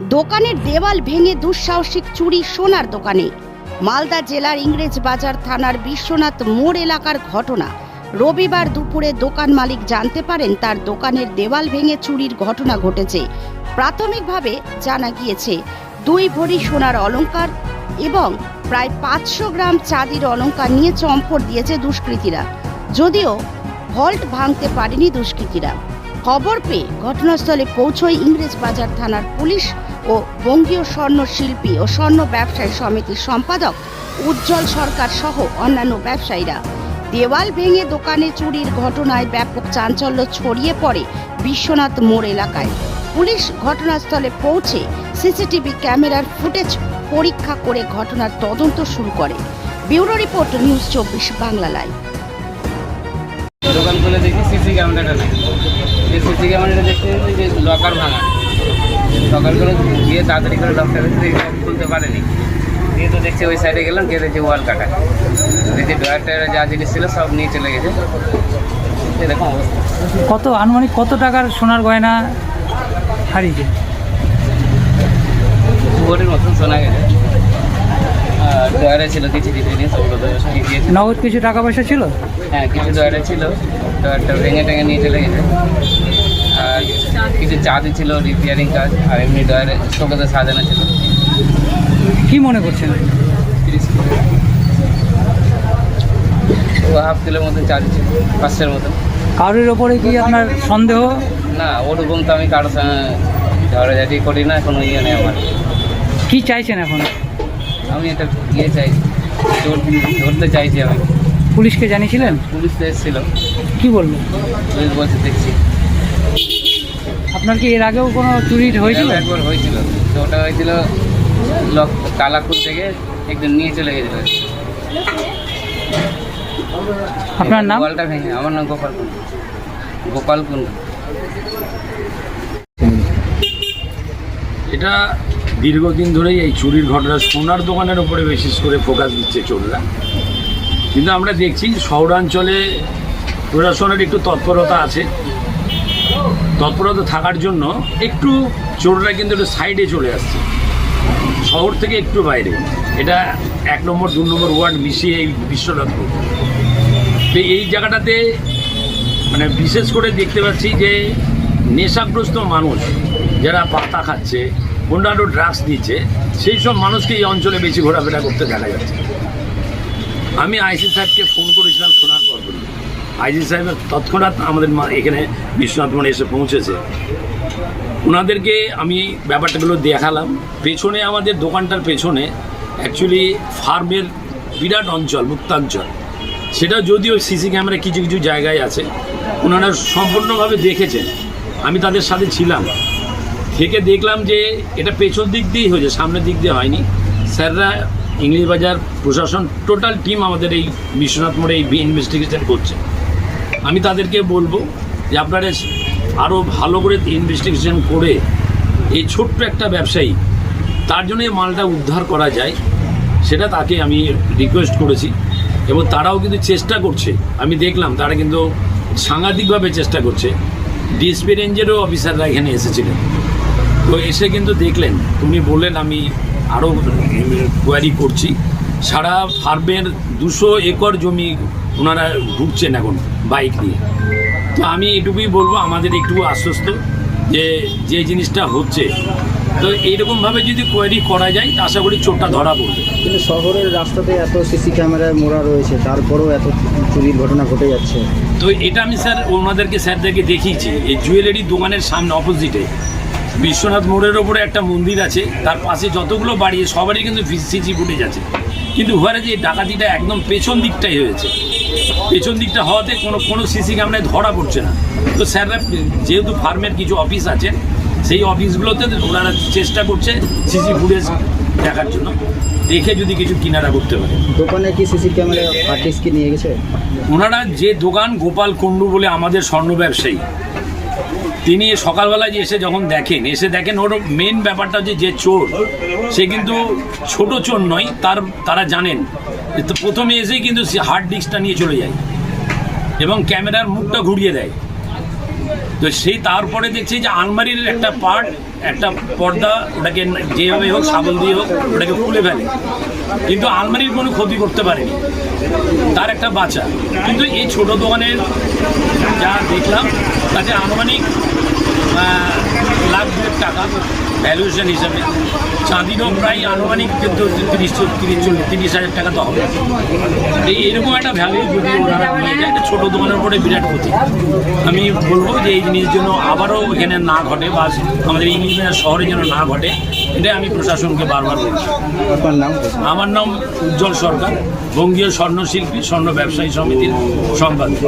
দোকানের দেওয়াল ভেঙে দুঃসাহসিক চুরি সোনার দোকানে। মালদা জেলার ইংরেজ বাজার থানার বিশ্বনাথ মোড় এলাকার ঘটনা। রবিবার দুপুরে দোকান মালিক জানতে পারেন, তার দোকানের দেওয়াল ভেঙে চুরির ঘটনা ঘটেছে। প্রাথমিকভাবে জানা গিয়েছে, দুই ভরি সোনার অলংকার এবং প্রায় পাঁচশো গ্রাম চাঁদির অলংকার নিয়ে চম্পট দিয়েছে দুষ্কৃতীরা। যদিও ভল্ট ভাঙতে পারেনি দুষ্কৃতীরা। খবর পেয়ে ঘটনাস্থলে পৌঁছয় ইংরেজ বাজার থানার পুলিশ ও বঙ্গীয় স্বর্ণ শিল্পী ও স্বর্ণ ব্যবসায়ী সমিতির সম্পাদক উজ্জ্বল সরকার সহ অন্যান্য ব্যবসায়ীরা। দেওয়াল ভেঙে দোকানে চুরির ঘটনায় ব্যাপক চাঞ্চল্য ছড়িয়ে পড়ে বিশ্বনাথ মোড় এলাকায়। পুলিশ ঘটনাস্থলে পৌঁছে সিসিটিভি ক্যামেরার ফুটেজ পরীক্ষা করে ঘটনার তদন্ত শুরু করে। ব্যুরো রিপোর্ট নিউজ চব্বিশ বাংলা লাইভ। দোকান খুলে দেখি, সিসি ক্যামেরাটা নেই। যে ক্যামেরাটা দেখতে যে লকার ভাঙা। লকার করে গিয়ে তাড়াতাড়ি করে লকটা খুলতে পারেনি। দিয়ে তো দেখছি ওই সাইডে গেলাম গিয়ে দেখছি ওয়াল কাটা। দেখছি ডয়ার টয়ারে যা জিনিস ছিল সব নিয়ে চলে গেছে। এরকম অবস্থা। কত আনুমানিক কত টাকার সোনার গয়না হারিয়েছে? ভোরের মতন শোনা গেছে। আর ডয়ারে ছিল কিছু কিছু জিনিস ওগুলো তো নগদ কিছু টাকা পয়সা ছিল? হ্যাঁ কিছু ডয়ারে ছিল। ডয়ারটা ভেঙে টেঙে নিয়ে চলে গেছে। আর কিছু চাঁদি ছিল রিপেয়ারিং কাজ আর এমনি ডয়ারে শোকেতে সাজানো ছিল। কি মনে করছেন? ও হাফ কিলোর মতো চাঁদি ছিল পাঁচটার মতো কারোর ওপরে কি আপনার সন্দেহ? না ওরকম তো আমি কারোর সঙ্গে ঝগড়াঝাটি করি না কোনো ইয়ে নেই আমার। কি চাইছেন এখন? আমি এটা ইয়ে চাই ধর- ধরতে চাইছি আমি। পুলিশকে জানিয়েছিলেন? পুলিশ এসেছিল। কি বলল? পুলিশ বলছে দেখছি। আপনার কি এর আগেও কোনো চুরি হয়েছিল? একবার হয়েছিল। তো ওটা হয়েছিল লক কালাপুর থেকে একদম নিয়ে চলে গেছিল। আপনার নাম? ওয়ালটা ভেঙে আমার নাম গোপাল কুন্ডু গোপাল কুন্ডু এটা দীর্ঘদিন ধরেই এই চুরির ঘটনা সোনার দোকানের উপরে বিশেষ করে ফোকাস দিচ্ছে চোররা। কিন্তু আমরা দেখছি শহরাঞ্চলে প্রশাসনের একটু তৎপরতা আছে। তৎপরতা থাকার জন্য একটু চোররা কিন্তু একটু সাইডে চলে আসছে। শহর থেকে একটু বাইরে। এটা এক নম্বর, দু নম্বর ওয়ার্ড মিশিয়ে এই বিশ্বনাথপুর তো এই জায়গাটাতে মানে বিশেষ করে দেখতে পাচ্ছি যে নেশাগ্রস্ত মানুষ যারা পাতা খাচ্ছে, অন্যান্য ড্রাগস নিচ্ছে সেই সব মানুষকে এই অঞ্চলে বেশি ঘোরাফেরা করতে দেখা যাচ্ছে। আমি আইসি সাহেবকে ফোন করেছিলাম শোনার আইসি সাহেব তৎক্ষণাৎ আমাদের এখানে বিশ্বনাথ মনে এসে পৌঁছেছে। ওনাদেরকে আমি ব্যাপারটাগুলো দেখালাম। পেছনে আমাদের দোকানটার পেছনে অ্যাকচুয়ালি ফার্মের বিরাট অঞ্চল মুক্তাঞ্চল সেটা যদিও সিসি ক্যামেরা কিছু কিছু জায়গায় আছে। ওনারা সম্পূর্ণভাবে দেখেছেন। আমি তাদের সাথে ছিলাম। থেকে দেখলাম যে এটা পেছন দিক দিয়েই হয়েছে, সামনের দিক দিয়ে হয়নি। স্যাররা ইংলিশ বাজার প্রশাসন টোটাল টিম আমাদের এই বিশ্বনাথ মোড়ে এই ইনভেস্টিগেশন করছে। আমি তাদেরকে বলব যে আপনারা আরও ভালো করে ইনভেস্টিগেশন করে এই ছোট্ট একটা ব্যবসায়ী, তার জন্য এই মালটা উদ্ধার করা যায়, সেটা তাকে আমি রিকোয়েস্ট করেছি এবং তারাও কিন্তু চেষ্টা করছে। আমি দেখলাম তারা কিন্তু সাংঘাতিকভাবে চেষ্টা করছে। ডিএসপি রেঞ্জেরও অফিসাররা এখানে এসেছিলেন। তো এসে কিন্তু দেখলেন তুমি বললেন, আমি আরও কোয়ারি করছি। সারা ফার্মের দুশো একর জমি ওনারা ঢুকছেন এখন বাইক নিয়ে। তো আমি এটুকুই বলব আমাদের একটু আশ্বস্ত যে যে জিনিসটা হচ্ছে। তো এইরকমভাবে যদি কোয়ারি করা যায় আশা করি চোরটা ধরা পড়বে। কিন্তু শহরের রাস্তাতে এত সিসি ক্যামেরায় মোড়া রয়েছে তারপরেও এত চুরির ঘটনা ঘটে যাচ্ছে। তো এটা আমি স্যার ওনাদেরকে স্যারদেরকে দেখিয়েছি। এই জুয়েলারি দোকানের সামনে অপোজিটে বিশ্বনাথ মোড়ের ওপরে একটা মন্দির আছে তার পাশে যতগুলো বাড়ি সবারই কিন্তু সিসি ফুটেজ আছে। কিন্তু ওখানে যে ডাকাতিটা একদম পেছন দিকটাই হয়েছে। পেছন দিকটা হওয়াতে কোনো কোনো সিসি ক্যামেরায় ধরা পড়ছে না। তো স্যাররা যেহেতু ফার্মের কিছু অফিস আছে সেই অফিসগুলোতে ওনারা চেষ্টা করছে সিসি ফুটেজ দেখার জন্য। দেখে যদি কিছু কিনারা করতে পারে। দোকানে কি সিসি ক্যামেরা আর্টিস্ট কি নিয়ে গেছে? ওনারা যে দোকান গোপাল কুণ্ডু বলে আমাদের স্বর্ণ ব্যবসায়ী তিনি সকালবেলায় যে এসে যখন দেখেন এসে দেখেন ওর মেন ব্যাপারটা হচ্ছে যে চোর সে কিন্তু ছোট চোর নয় তার তারা জানেন। তো প্রথমে এসেই কিন্তু সে হার্ড ডিস্কটা নিয়ে চলে যায় এবং ক্যামেরার মুখটা ঘুরিয়ে দেয়। তো সেই তারপরে দেখছি যে আলমারির একটা পার্ট একটা পর্দা ওটাকে যেভাবে হোক সাবল দিয়ে হোক, ওটাকে খুলে ফেলে। কিন্তু আলমারির কোনো ক্ষতি করতে পারেনি। তার একটা বাচ্চা কিন্তু এই ছোট দোকানের যা দেখলাম, তাতে আনুমানিক লাখ দুয়েক টাকা ভ্যালুয়েশন হিসাবে। চাঁদিরও প্রায় আনুমানিক কিন্তু তিরিশ তিরিশ চল্লিশ তিরিশ হাজার টাকা তো হবে। এই এরকম একটা ভ্যালু যদি ওনারা নিয়ে যায় এটা ছোটো দোকানের উপরে বিরাট ক্ষতি। আমি বলব যে এই জিনিসের জন্য আবারও এখানে না ঘটে বা আমাদের ইংলিশ মিডিয়াম শহরে যেন না ঘটে এটা আমি প্রশাসনকে বারবার বলছি। আমার নাম উজ্জ্বল সরকার বঙ্গীয় স্বর্ণশিল্পী স্বর্ণ ব্যবসায়ী সমিতির সম্পাদক।